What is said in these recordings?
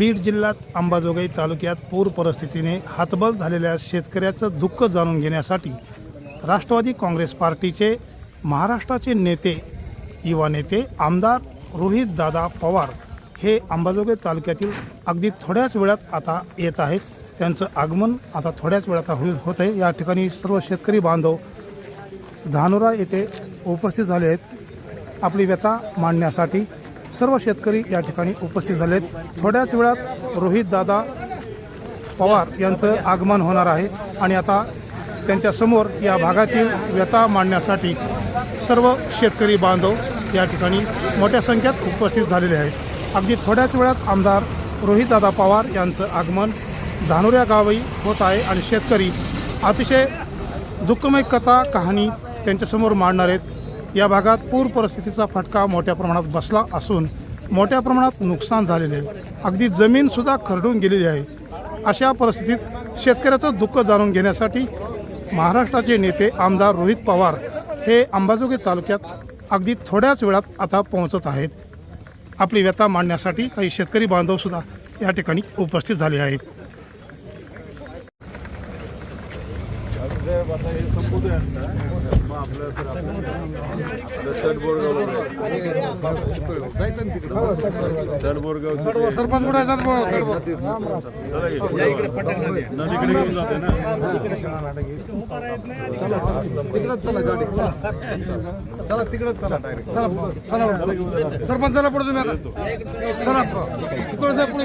बीड जिल्ह्यात अंबाजोगाई तालुक्यात पूर परिस्थितीने हातबल झालेल्या शेतकऱ्याचं दुःख जाणून घेण्यासाठी राष्ट्रवादी काँग्रेस पार्टीचे महाराष्ट्राचे नेते युवा नेते आमदार रोहित दादा पवार हे अंबाजोगाई तालुक्यातील अगदी थोड्याच वेळात आता येत आहेत. त्यांचं आगमन आता थोड्याच वेळात होईल होत आहे या ठिकाणी सर्व शेतकरी बांधव धानोरा येथे उपस्थित झाले आहेत. आपली व्यथा मांडण्यासाठी सर्व शेतकरी या ठिकाणी उपस्थित झाले थोड्याच वेळात रोहित दादा पवार यांचं आगमन होणार आहे आणि आता त्यांच्यासमोर या भागातील व्यथा मांडण्यासाठी सर्व शेतकरी बांधव या ठिकाणी मोठ्या संख्येत उपस्थित झालेले आहेत. अगदी थोड्याच वेळात आमदार रोहितदादा पवार यांचं आगमन धानुऱ्या गावी होत आहे आणि शेतकरी अतिशय दुःखमय कथा कहाणी त्यांच्यासमोर मांडणार आहेत. या भागात पूर परिस्थितीचा फटका मोठ्या प्रमाणात बसला असून मोठ्या प्रमाणात नुकसान झालेले आहे. अगदी जमीनसुद्धा खरडून गेलेली आहे. अशा परिस्थितीत शेतकऱ्याचं दुःख जाणून घेण्यासाठी महाराष्ट्राचे नेते आमदार रोहित पवार हे अंबाजोगाई तालुक्यात अगदी थोड्याच वेळात आता पोहोचत आहेत. आपली व्यथा मांडण्यासाठी काही शेतकरी बांधवसुद्धा या ठिकाणी उपस्थित झाले आहेत. सरपंच कुठे नदीकडे घेऊन जाते ना चला गाडी. चला तिकडे चला डायरेक्ट. चला चला सरपंच चला पुढे तुम्ही आता. चला जा पुढे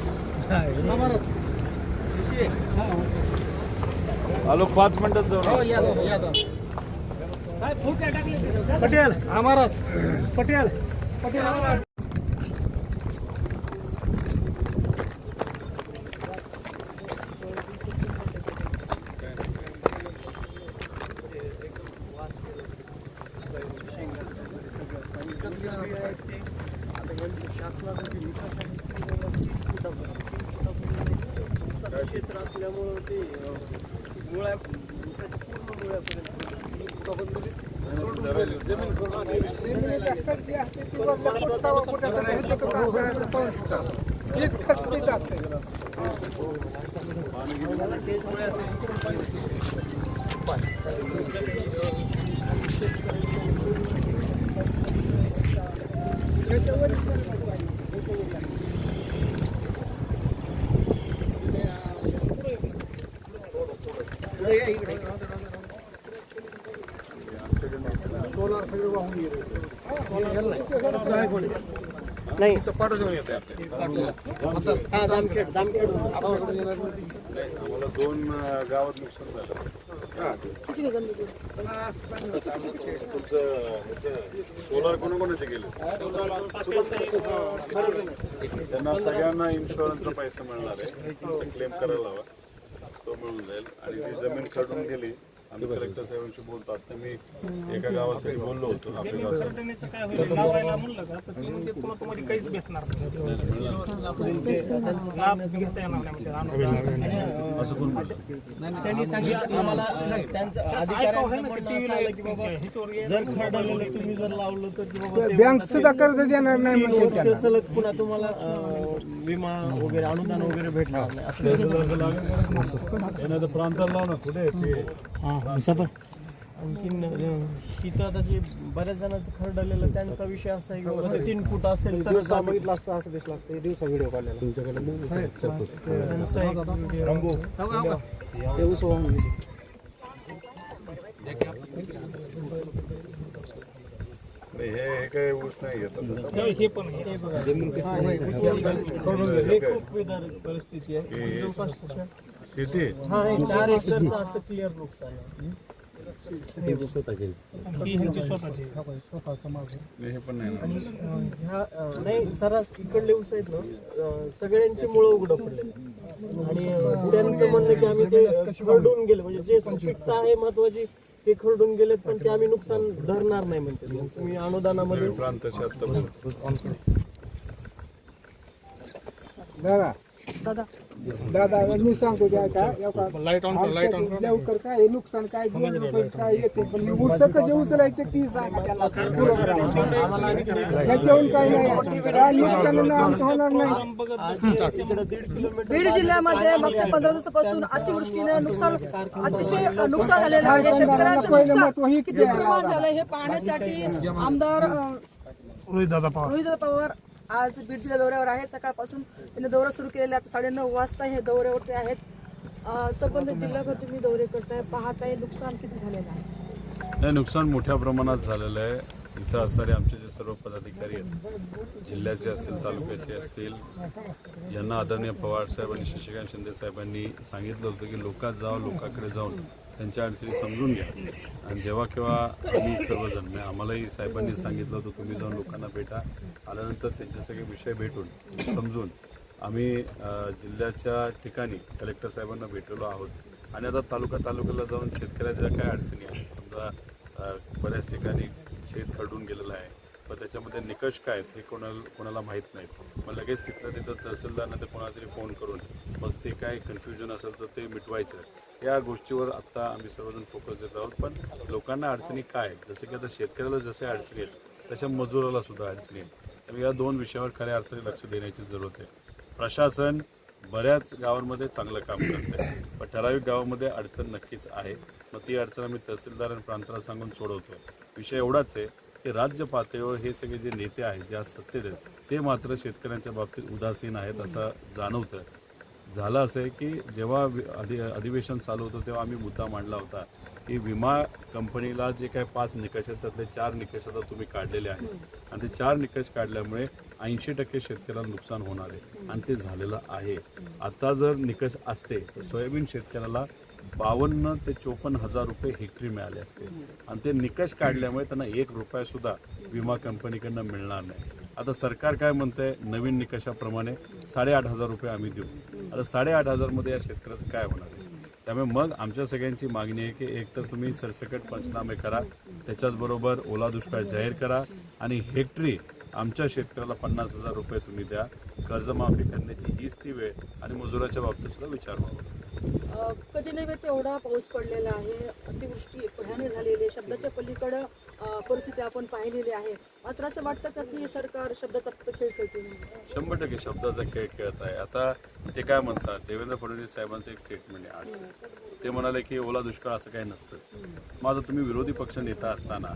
आलो पाच मिनिटात जाऊ पटेल. आम्हाराच पटेल. क्षेत्र पूर्ण नाही. हा जामखेड जामखेड. आम्हाला दोन गावात नुकसान झालं. सोलार कोणाकोणाचे गेले त्यांना सगळ्यांना इन्शुरन्सचा पैसा मिळणार आहे. क्लेम करायला हवा. तो मिळून जाईल. आणि ती जमीन खरडून गेली आम्ही कलेक्टर साहेबांशी बोलतो. आता मी एका गावासाठी बोललो होतो आपल्या गावासाठी काय होईल? लावायला म्हणलं का? तर ते म्हणजे पुन्हा तुम्हाला काहीच भेटणार नाही. लाभ घेता येणार नाही. म्हणजे अनुदान. त्यांनी सांगितलं आम्हाला त्यांचं अधिकाऱ्यांचं म्हणणं असं आलं की बाबा जर खरडलेलं तुम्ही जर लावलं तर की बाबा ते बँक सुद्धा कर्ज देणार नाही तीन वर्ष सलग पुन्हा तुम्हाला अं, विमा वगैरे अनुदान वगैरे भेटणार नाही. असं येणार प्रांताला ना कुठे ते? आणखीन इथं आता जे बऱ्याच जणांचं खरडलेलं त्यांचा विषय असा आहे की बाबा ते तीन फूट असेल तर बघितलं असतं असं दिसलं असतं. दिवसा व्हिडिओ काढलेला. त्यांचा एक video. ते ऊस वाहून गेली. नाही, हे हे काही ऊस नाही घेत. हे पण खूप विदार परिस्थिती आहे. शेती? चार एकरचं असं क्लिअर नुकसान आहे. हे पण नाही. सरास इकडले ऊस आहेत ना सगळ्यांची मुळं उघडं पडले. आणि त्यांचं म्हणणं की आम्ही ते खरडून गेले. म्हणजे जे सुपिकता आहे महत्वाची ते खरडून गेलेत पण ते आम्ही नुकसान धरणार नाही म्हणते तुम्ही अनुदानामध्ये दादा दादा मी सांगतो त्या का लाइट ऑन लाइट ऑन लवकर काय हे नुकसान काय? दोन रुपये काय येते? पण उस कसे उचलायचे ती सांगा त्याला. त्याच्याहून काय नाही. काय नुकसान आमचं होणार नाही. बीड जिल्ह्यामध्ये मागच्या पंधरा दिवसापासून अतिवृष्टीने नुकसान अतिशय नुकसान झालेलं आहे. शेतकऱ्यांचं नुकसान किती? प्रमाण झालं हे पाहण्यासाठी आमदार रोहितदादा पवार. रोहित पवार आज बीड जिल्हा दौऱ्यावर आहेत सकाळपासून त्यांनी दौरा सुरू केलेला. आता साडेनऊ वाजता हे दौऱ्यावरती आहेत. संबंधित जिल्हाभर तुम्ही दौरे करताय. पाहताय नुकसान किती झालेलं आहे? नाही नुकसान मोठ्या प्रमाणात झालेलं आहे. इथं असणारे आमचे जे सर्व पदाधिकारी आहेत जिल्ह्याचे असतील तालुक्याचे असतील यांना आदरणीय पवार साहेब आणि शशिकांत शिंदे साहेबांनी सांगितलं होतं की लोकात जावं लोकांकडे जाऊन त्यांच्या अडचणी समजून घ्या. आणि जेव्हा केव्हा आम्ही सर्वजण म्हणजे आम्हालाही साहेबांनी सांगितलं होतं तुम्ही जाऊन लोकांना भेटा. आल्यानंतर त्यांचे सगळे विषय भेटून समजून आम्ही जिल्ह्याच्या ठिकाणी कलेक्टर साहेबांना भेटलेलो आहोत. आणि आता तालुका तालुक्याला जाऊन शेतकऱ्याच्या काय अडचणी आहेत? समजा बऱ्याच ठिकाणी शेत खडून गेलेलं आहे. पण त्याच्यामध्ये निकष काय आहेत हे कोणाला कोणाला माहीत नाहीत मग लगेच तिथलं तिथं तहसीलदारनं ते कोणाला तरी फोन करून मग ते काय कन्फ्युजन असेल तर ते मिटवायचं. या गोष्टीवर आत्ता आम्ही सर्वजण फोकस देत आहोत. पण लोकांना अडचणी काय आहेत? जसं की आता शेतकऱ्याला जसे अडचणी आहेत तशा मजुराला सुद्धा अडचणी आहेत. त्यामुळे या दोन विषयावर खऱ्या अर्थाने लक्ष देण्याची जरूरत आहे. प्रशासन बऱ्याच गावांमध्ये चांगलं काम करते पण ठराविक गावामध्ये अडचण नक्कीच आहे. मग ती अडचण आम्ही तहसीलदार आणि प्रांताला सांगून सोडवतो विषय एवढाच आहे. की राज्य पातळीवर हे सगळे जे नेते आहेत ज्या सत्तेत आहेत ते मात्र शेतकऱ्यांच्या बाबतीत उदासीन आहेत असं जाणवतं झालं असं आहे की जेव्हा अधि अधिवेशन चालू होतं तेव्हा आम्ही मुद्दा मांडला होता की विमा कंपनीला जे काही पाच निकष आहेत त्यातले चार निकष आता तुम्ही काढलेले आहेत. आणि ते चार निकष काढल्यामुळे ऐंशी टक्के शेतकऱ्याला नुकसान होणार आहे. आणि ते झालेलं आहे. आता जर निकष असते तर सोयाबीन शेतकऱ्याला बावन्न ते चोपन्न हजार रुपये हेक्टरी मिळाले असते. आणि ते निकष काढल्यामुळे त्यांना एक रुपयासुद्धा विमा कंपनीकडनं मिळणार नाही. आता सरकार काय म्हणतंय? नवीन निकषाप्रमाणे साडेआठ हजार रुपये आम्ही देऊ. आता साडेआठ हजारमध्ये या शेतकऱ्याचं काय होणार आहे? त्यामुळे मग आमच्या सगळ्यांची मागणी आहे की एकतर तुम्ही सरसकट पंचनामे करा. त्याच्याचबरोबर ओला दुष्काळ जाहीर करा. आणि हेक्टरी आमच्या शेतकऱ्याला पन्नास हजार रुपये तुम्ही द्या. कर्जमाफी करण्याची हीच ती वेळ आणि मजुराच्या बाबतीत सुद्धा विचार व्हावा कधी नव्हे तेवढा पाऊस पडलेला आहे. अतिवृष्टी भयाने झालेली आहे. शब्दाच्या पलीकडं परिस्थिती आपण पाहिलेली आहे. मात्र असं वाटतं का की सरकार शब्दाचा फक्त खेळ खेळते शंभर टक्के शब्दाचा खेळ खेळत आहे. आता ते काय म्हणतात? देवेंद्र फडणवीस साहेबांचं एक स्टेटमेंट आहे. आज ते म्हणाले की ओला दुष्काळ असं काही नसतं मग आता तुम्ही विरोधी पक्ष नेता असताना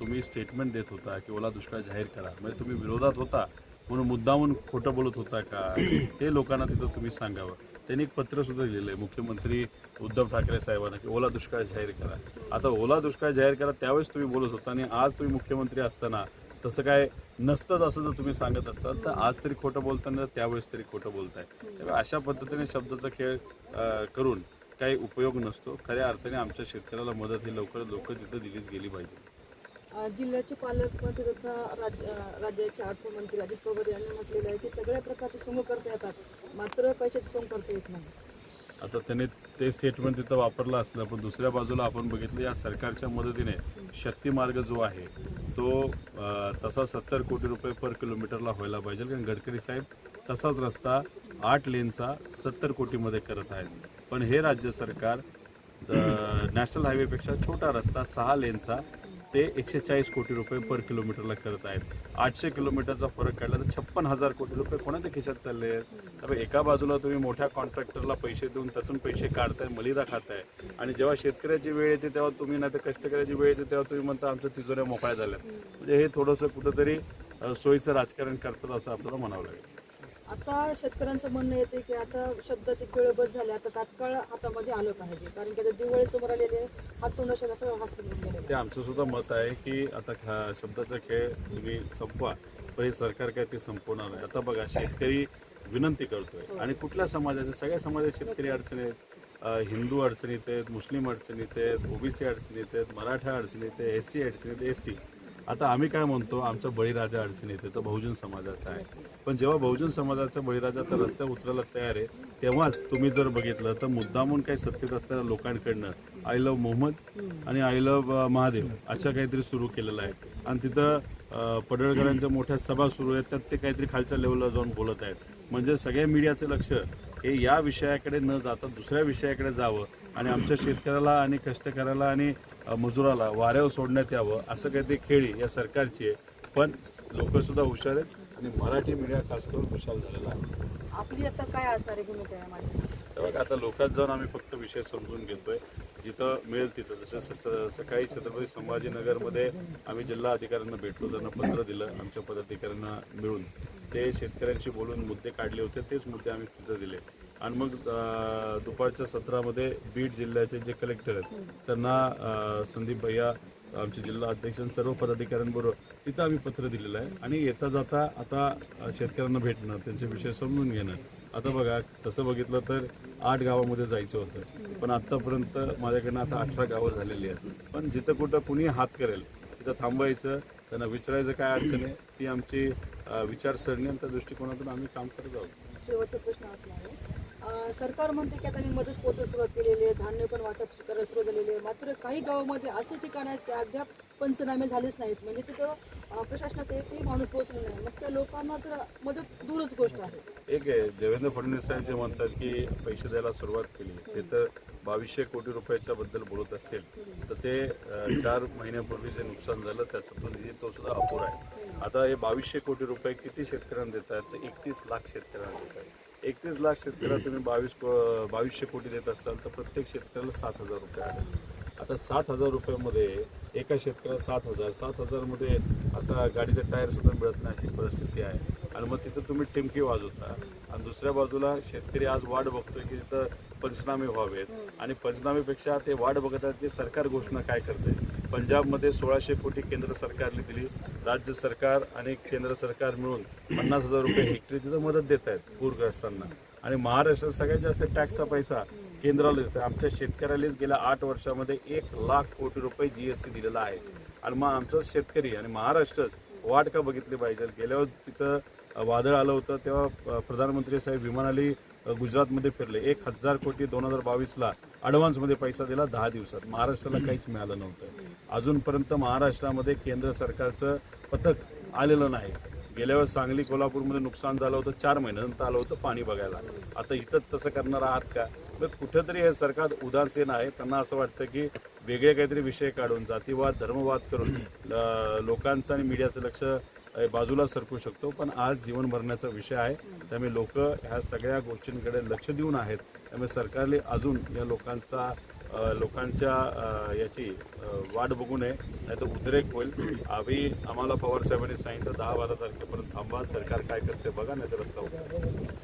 तुम्ही स्टेटमेंट देत होता की ओला दुष्काळ जाहीर करा. म्हणजे तुम्ही विरोधात होता म्हणून मुद्दामून खोटं बोलत होता का? हे लोकांना तिथं तुम्ही सांगावं. त्यांनी एक पत्रसुद्धा लिहिलं आहे. मुख्यमंत्री उद्धव ठाकरे साहेबांना की ओला दुष्काळ जाहीर करा. आता ओला दुष्काळ जाहीर करा त्यावेळेस तुम्ही बोलत होता आणि आज तुम्ही मुख्यमंत्री असताना तसं काय नसतंच असं जर तुम्ही सांगत असाल तर आज तरी खोटं बोलताना त्यावेळेस तरी खोटं बोलताय. त्यामुळे अशा पद्धतीने शब्दाचा खेळ करून काही उपयोग नसतो. खऱ्या अर्थाने आमच्या शेतकऱ्याला मदत ही लवकरात लवकर तिथं दिलीच गेली पाहिजे. जिल्ह्याचे पालकमंत्री तथा राज्य राज्याचे अर्थमंत्री अजित पवार यांनी म्हटलेलं आहे की सगळ्या प्रकारचे सोंग करता येतात मात्र पैशाचे सोंग करता येत नाही. आता त्याने ते स्टेटमेंट तिथं वापरलं असलं पण दुसऱ्या बाजूला आपण बघितलं या सरकारच्या मदतीने शक्ती मार्ग जो आहे तो तसा सत्तर कोटी रुपये पर किलोमीटरला व्हायला पाहिजे. कारण गडकरी साहेब तसाच रस्ता आठ लेनचा सत्तर कोटीमध्ये करत आहेत. पण हे राज्य सरकार नॅशनल हायवेपेक्षा छोटा रस्ता सहा लेनचा ते एकशे चाळीस कोटी रुपये पर किलोमीटरला करत आहेत. आठशे किलोमीटरचा फरक काढला तर छप्पन हजार कोटी रुपये कोणाच्या खिशात चालले आहेत? त्यामुळे एका बाजूला तुम्ही मोठ्या कॉन्ट्रॅक्टरला पैसे देऊन त्यातून पैसे काढताय मलिदा खाताय. आणि जेव्हा शेतकऱ्याची वेळ येते तेव्हा तुम्ही नाही तर कष्टकऱ्याची वेळ येते तेव्हा तुम्ही म्हणता आमच्या तिजोऱ्या मोकळ्या झाल्या म्हणजे हे थोडंसं कुठंतरी सोयीचं राजकारण करतात असं आपल्याला म्हणावं लागेल. आता शेतकऱ्यांचं म्हणणं येते की आता शब्दाचे खेळ बस झाले आता तात्काळ हातामध्ये आलं पाहिजे. कारण की आता दिवाळी समोर आलेले आहे. हात तोंड सगळं हॉस्पिटल ते आमचं सुद्धा मत आहे की आता खा- शब्दाचा खेळ तुम्ही संपवा पण हे सरकार काय ते संपवणार नाही. आता बघा शेतकरी विनंती करतोय. आणि कुठल्या समाजाचे सगळ्या समाजाचे शेतकरी अडचणी आहेत. हिंदू अडचणीत आहेत मुस्लिम अडचणीत आहेत ओबीसी अडचणीत आहेत मराठा अडचणीत आहे एस सी अडचणीत एस टी आता आम्ही काय म्हणतो आमचा बळीराजा अडचणी येते तो बहुजन समाजाचा आहे. पण जेव्हा बहुजन समाजाचा बळीराजा तर रस्त्यावर उतरायला तयार आहे तेव्हाच तुम्ही जर बघितलं तर मुद्दामून काही सत्तेत असणाऱ्या लोकांकडनं आय लव्ह मोहम्मद आणि आय लव्ह महादेव अशा काहीतरी सुरू केलेलं आहे आणि तिथं पडळकरांच्या मोठ्या सभा सुरू आहेत त्यात ते काहीतरी खालच्या लेवलला जाऊन बोलत आहेत. म्हणजे सगळ्या मीडियाचं लक्ष हे या विषयाकडे न जाता दुसऱ्या विषयाकडे जावं आणि आमच्या शेतकऱ्याला आणि कष्टकऱ्याला आणि मजुराला वाऱ्यावर सोडण्यात यावं असं काहीतरी खेळी या सरकारची आहे. पण लोक सुद्धा हुशार आहेत आणि मराठी मीडिया खास करून हुशार झालेला आहे. आपली आता काय असणार आहे भूमिका तेव्हा आता लोकात जाऊन आम्ही फक्त विषय समजून घेतोय. जिथं मिळेल तिथं. जसं स- सकाळी छत्रपती संभाजीनगरमध्ये आम्ही जिल्हा अधिकाऱ्यांना भेटलो त्यांना पत्र दिलं आमच्या पदाधिकाऱ्यांना मिळून. ते शेतकऱ्यांशी बोलून मुद्दे काढले होते तेच मुद्दे आम्ही तिथं दिले. आणि मग दुपारच्या सत्रामध्ये बीड जिल्ह्याचे जे कलेक्टर आहेत त्यांना संदीप भैया आमचे जिल्हा अध्यक्ष आणि सर्व पदाधिकाऱ्यांबरोबर तिथं आम्ही पत्र दिलेलं आहे. आणि येता जाता आता शेतकऱ्यांना भेटणं त्यांचे विषय समजून घेणं आता बघा तसं बघितलं तर आठ गावामध्ये जायचं होतं. पण आत्तापर्यंत माझ्याकडनं आता अठरा गावं झालेली आहेत. पण जिथं कुठं कुणी हात करेल तिथं थांबायचं त्यांना विचारायचं काय अडचण आहे ती आमची विचारसरणी आणि त्या दृष्टिकोनातून आम्ही काम करत आहोत. शेवटचा प्रश्न असणार आहे. सरकार म्हणते की आता मी मदत पोहोचत सुरुवात केलेली आहे धान्य पण वाटप करायला सुरुवात झालेली आहे. मात्र काही गावामध्ये असे ठिकाण आहेत की अद्याप पंचनामे झालेच नाहीत. म्हणजे तिथं प्रशासनाचा एकही माणूस पोहोचला नाही. मग त्या लोकांना तर मदत दूरच गोष्ट आहे. एक आहे देवेंद्र फडणवीस साहेब जे म्हणतात की पैसे द्यायला सुरुवात केली ते तर बावीसशे कोटी रुपयाच्या बद्दल बोलत असेल तर ते चार महिन्यापूर्वी जे नुकसान झालं त्याचा पण निधी तो सुद्धा अपुरा आहे. आता हे बावीसशे कोटी रुपये किती शेतकऱ्यांना देत आहेत तर एकतीस लाख शेतकऱ्यांना देत आहेत एकतीस लाख शेतकऱ्याला तुम्ही बावीस बावीसशे कोटी देत असाल तर प्रत्येक शेतकऱ्याला सात हजार रुपये आले. आता सात हजार रुपयामध्ये एका शेतकऱ्याला सात हजार सात हजारमध्ये आता गाडीचे टायरसुद्धा मिळत नाही अशी परिस्थिती आहे. आणि मग तिथं तुम्ही टिमकी वाजवता. आणि दुसऱ्या बाजूला शेतकरी आज वाट बघतोय की तिथं पंचनामे व्हावेत. आणि पंचनामेपेक्षा ते वाट बघत आहेत की सरकार घोषणा काय करते. पंजाबमध्ये सोळाशे कोटी केंद्र सरकारने दिली. राज्य सरकार आणि केंद्र सरकार मिळून पन्नास हजार रुपये हेक्टरी तिथं मदत देत आहेत पूरग्रस्तांना. आणि महाराष्ट्रात सगळ्यात जास्त टॅक्सचा पैसा केंद्राला देतो आमच्या शेतकऱ्यालाच गेल्या आठ वर्षामध्ये एक लाख कोटी रुपये जी एस टी दिलेला आहे. आणि मग आमचं शेतकरी आणि महाराष्ट्रच वाट का बघितली पाहिजे? गेल्यावर तिथं वादळ आलं होतं तेव्हा प्रधानमंत्री साहेब विमानाली गुजरातमध्ये फिरले. एक हजार कोटी दोन हजार बावीसला ॲडव्हान्समध्ये पैसा दिला दहा दिवसात. महाराष्ट्राला काहीच मिळालं नव्हतं. अजूनपर्यंत महाराष्ट्रामध्ये केंद्र सरकारचं पथक आलेलं नाही. गेल्या वेळेस सांगली कोल्हापूरमध्ये नुकसान झालं होतं चार महिन्यानंतर आलं होतं पाणी बघायला. आता इथं तसं करणार आहात का? तर कुठेतरी हे सरकार उदासीन आहे त्यांना असं वाटतं की वेगळे काहीतरी विषय काढून जातीवाद धर्मवाद करून लोकांचं आणि मीडियाचं लक्ष बाजूला सरकू शकतो. पण आज जीवन भरण्याचा विषय आहे. त्यामुळे लोक ह्या सगळ्या गोष्टींकडे लक्ष देऊन आहेत. त्यामुळे सरकारने अजून या लोकांचा लोकांच्या याची वाट बघू नये नाही तर उद्रेक होईल आम्ही आम्हाला पवार साहेबांनी सांगितलं दहा बारा तारखेपर्यंत थांबा सरकार काय करते बघा नाही तर रस्ता उघडा.